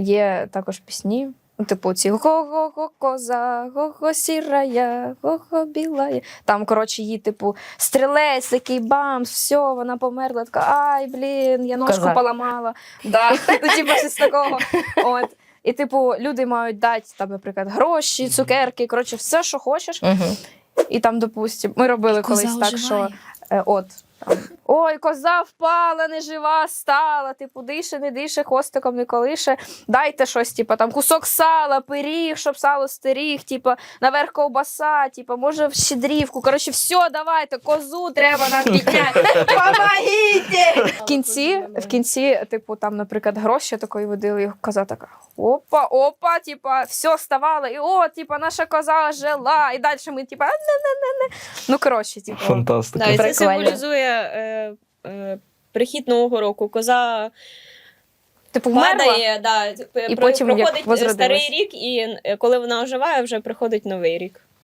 є також пісні. Ну, Типу, ці го-го-го коза, го-го сірая, го-го білая. Там, коротше, її, типу, стрілець, такий бамс, все, вона померла. Така, ай, блін, я ножку Коза. поламала. Да. Ну, типу, щось такого. От. І, типу, люди мають дати, там, наприклад, гроші, цукерки, коротше, все, що хочеш. Угу. І там, допустим, ми робили колись так, що. Е, от. Ой, коза впала, не жива стала, типу, дише, не дише, хвостиком не колише. Дайте щось, типу, там кусок сала, пиріг, щоб сало стеріг, типу, наверх ковбаса, типу, може в щедрівку. Коротше, все, давайте, козу треба нам підняти. Помогите! В кінці, в кінці, типу, там, наприклад, гроші такої водили, і коза така. Опа, опа, типа, все ставало, і о, типа, наша коза жила. І далі ми, типа, не-не-не-не. Ну, коротше, типу. Фантастика. Да, і це Прикольно. символізує е, е, прихід нового року. Коза Типу, вмерла. падає, да, І про- потім як проходить возродилась. старий рік, і е, коли вона оживає, вже приходить новий рік.